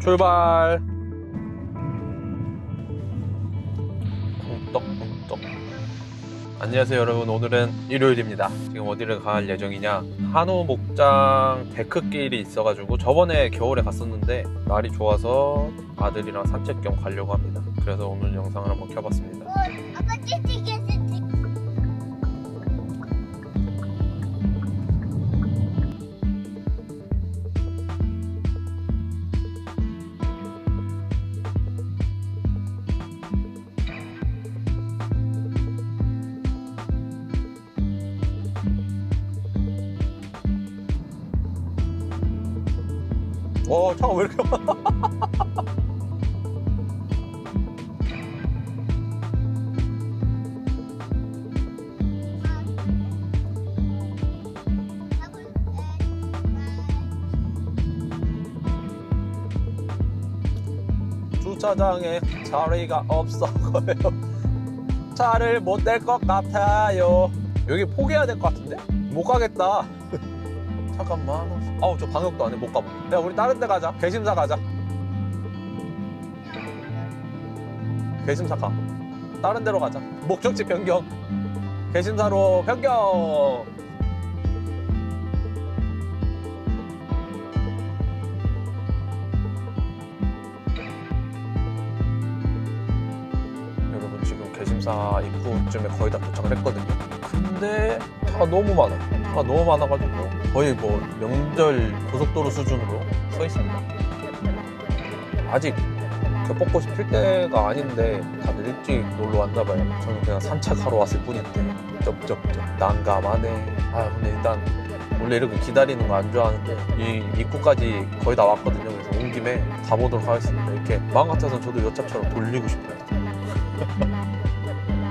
출발. 쿵떡쿵떡. 안녕하세요 여러분. 오늘은 일요일입니다. 지금 어디를 갈 예정이냐? 한우 목장 데크길이 있어가지고 저번에 겨울에 갔었는데 날이 좋아서 아들이랑 산책 겸 가려고 합니다. 그래서 오늘 영상을 한번 켜봤습니다. 아빠 찌찌 와 차가 왜 이렇게 많아? 주차장에 자리가 없어요. 차를 못 댈 것 같아요. 여기 포기해야 될 것 같은데? 못 가겠다 잠깐만. 아우 저 방역도 안 해. 못 가봐. 야 우리 다른 데 가자. 개심사 가자. 개심사 가. 다른 데로 가자. 목적지 변경. 개심사로 변경. 여러분 지금 개심사 입구쯤에 거의 다 도착을 했거든요. 근데 차가 너무 많아 차가 너무 많아가지고. 거의 뭐 명절 고속도로 수준으로 서 있습니다. 아직 겹벚꽃이 필 때가 아닌데 다들 일찍 놀러 왔나 봐요. 저는 그냥 산책하러 왔을 뿐인데. 쩝쩝쩝. 난감하네. 아 근데 일단 원래 이렇게 기다리는 거 안 좋아하는데 이 입구까지 거의 다 왔거든요. 그래서 온 김에 가보도록 하겠습니다. 이렇게 마음 같아서 저도 여차처럼 돌리고 싶어요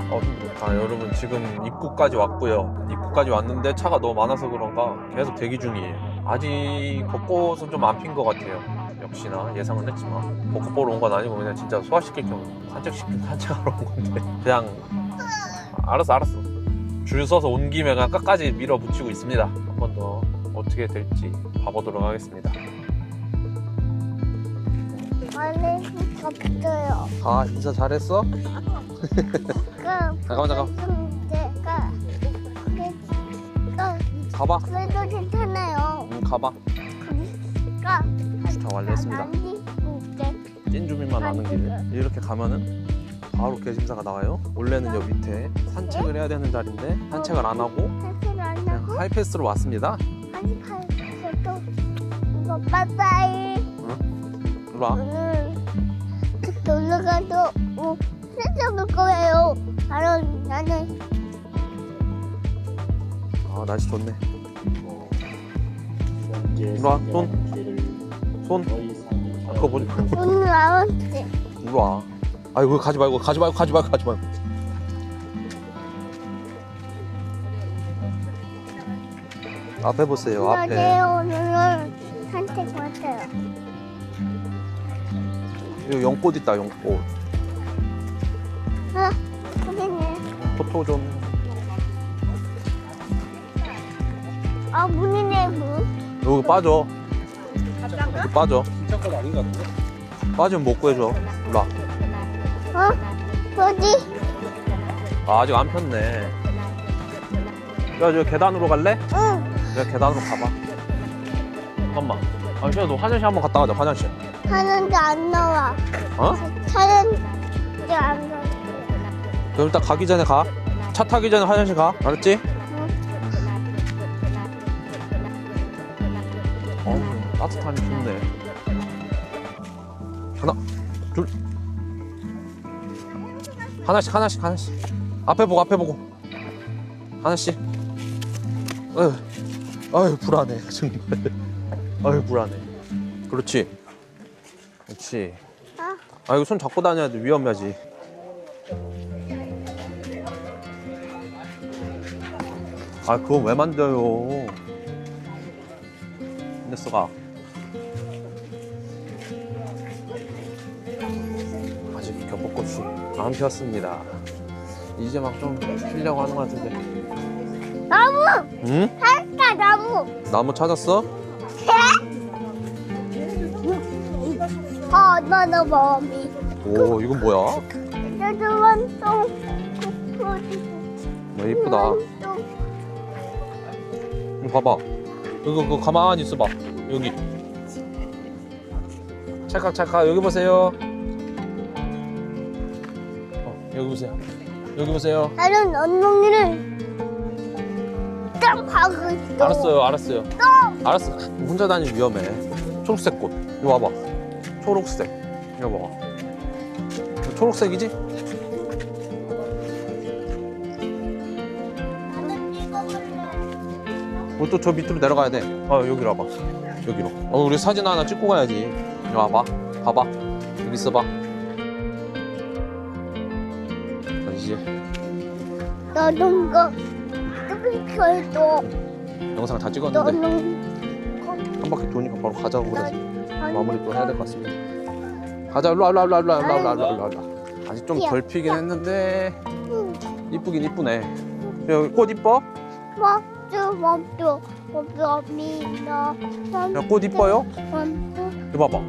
어, 아, 여러분 지금 입구까지 왔고요. 입구까지 왔는데 차가 너무 많아서 그런가 계속 대기 중이에요. 아직 벚꽃은 좀 안 핀 것 같아요. 역시나 예상은 했지만 벚꽃 보러 온 건 아니고 그냥 진짜 소화시킬 겸 산책시켜 산책하러 온 건데 그냥 알았어 알았어 줄 서서 온 김에 그냥 끝까지 밀어붙이고 있습니다. 한 번 더 어떻게 될지 봐보도록 하겠습니다. 안에 없어요. 아 인사 잘했어? 잠깐만 잠깐 내가 그러니까 가봐. 그래도 괜찮아요. 응 가봐. 그러니까 주차 완료했습니다. 많이 볼게. 찐주민만 아는 길 이렇게 가면은 바로 개심사가 나와요 원래는 여 밑에 산책을 해야 되는 자리인데 산책을 안 하고 사실 안 그냥 하고 하이패스로 왔습니다 아니 가서도 이거 빠빠이. 이리 와 오늘 놀러 가도 뭐 세정할 거예요. 바로 나는 아, 날씨 좋네 현재 이리 와, 손. 상대하는 손더 이상 그거 보니 오늘 나왔지. 이리 와 아이고 가지 말고 가지 말고 가지 말고 가지 말고 앞에 보세요 앞에 어제 오늘은 산책 왔어요. 여기 연꽃 있다 연꽃 아, 거기네. 포토 좀 아, 문이네, 문. 여기 빠져 여기 빠져 신청권 아닌 것 같은데? 빠지면 못 구해줘 일로 와 어? 어디? 아, 아직 안 폈네. 야, 저 계단으로 갈래? 응. 내가 계단으로 가봐. 잠깐만. 아, 시아 너 화장실 한번 갔다 가자, 화장실. 하는데 안 나와. 어? 하는데 안 나와. 그럼 일단 가기 전에 가. 차 타기 전에 화장실 가. 알았지? 어, 따뜻하니 좋네. 하나, 둘. 하나씩, 하나씩, 하나씩. 앞에 보고, 앞에 보고. 하나씩. 어휴, 아유, 불안해, 정말. 아유, 불안해. 그렇지. 그렇지. 아, 아, 이거 손 잡고 다녀야 돼. 위험하지. 아, 그거 왜 만져요? 냈어가. 아직 겹벚꽃이 안 피었습니다. 이제 막 좀 피려고 하는 것 같은데. 나무! 응? 살까, 나무! 나무 찾았어? 어, 나도 몸이. 오 이건 뭐야? 나도 완성. 뭐 이쁘다. 봐봐. 이거 그거 가만히 있어봐. 여기. 찰칵 찰칵 여기 보세요. 어, 여기 보세요. 여기 보세요. 나는 엉덩이를 딱 있어. 알았어요, 알았어요. 알았어. 혼자 다니면 위험해. 초록색 꽃. 이거 와봐. 초록색. 이거 봐봐. 이거 초록색이지? 우 리또저 밑으로 내려가야 돼. 아 여기로 와봐. 여기로. 어 우리 사진 하나 찍고 가야지. 이리 와봐. 봐봐. 여기 있어봐. 자, 이제 너는 거 뚜비켜도 영상 다 찍었는데 너는 한 바퀴 도니까 바로 가자고 그래서 거 마무리 또 해야 될 것 같습니다. 가자, 일로 와, 일로 와, 일로 와, 일로 와, 일로 와, 일로 와, 일로 와, 일로 와. 아직 좀 덜 피긴 했는데 이쁘긴 이쁘네. 여기 꽃 이뻐? 멈춰 멈춰 멈춰 미나 야, 꽃 이뻐요? 이거 봐봐.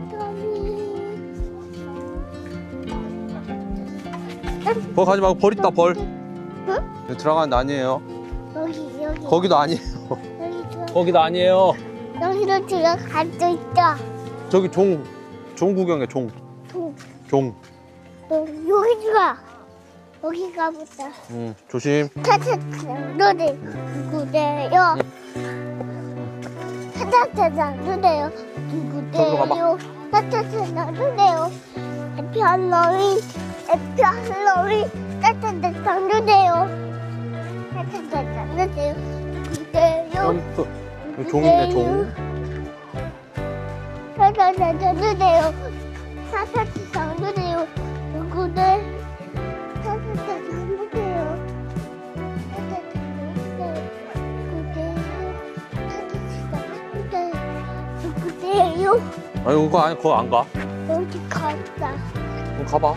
거기 가지 말고 벌 있다, 벌. 여기 들어가는 데 아니에요. 여기 여기 거기도 아니에요. 여기 들어 거기도 아니에요. 여기로 들어갈 수 있다. 저기 종, 종 구경해, 종. 도, 종. 도, 여기 들어. 여기 가보자. 음, 조심. 타타타 노래 누구래요? 타타타 노래요. 저기로 가봐. 누구래요? 타타타 노래요. 해피 할로윈 해피 할로윈 타타타 노래요. 타타타 노래요. 누구래요? 점프. 여기 종 있네, 종. 타타타 노래요. 타타타 노래요. 누구래? 아니, 그거 아니, 그거 안 가. 여기 갔다. 그럼 가봐.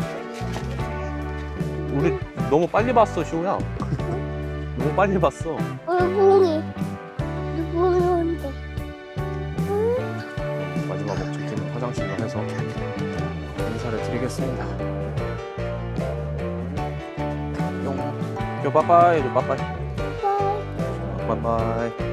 우리 너무 빨리 봤어, 시호야. 너무 빨리 봤어. 얼굴이 누구인데? 마지막 목적지는 화장실로 해서 인사를 드리겠습니다. 뿅. 요 빠빠이, 요 빠빠이. 빠빠이.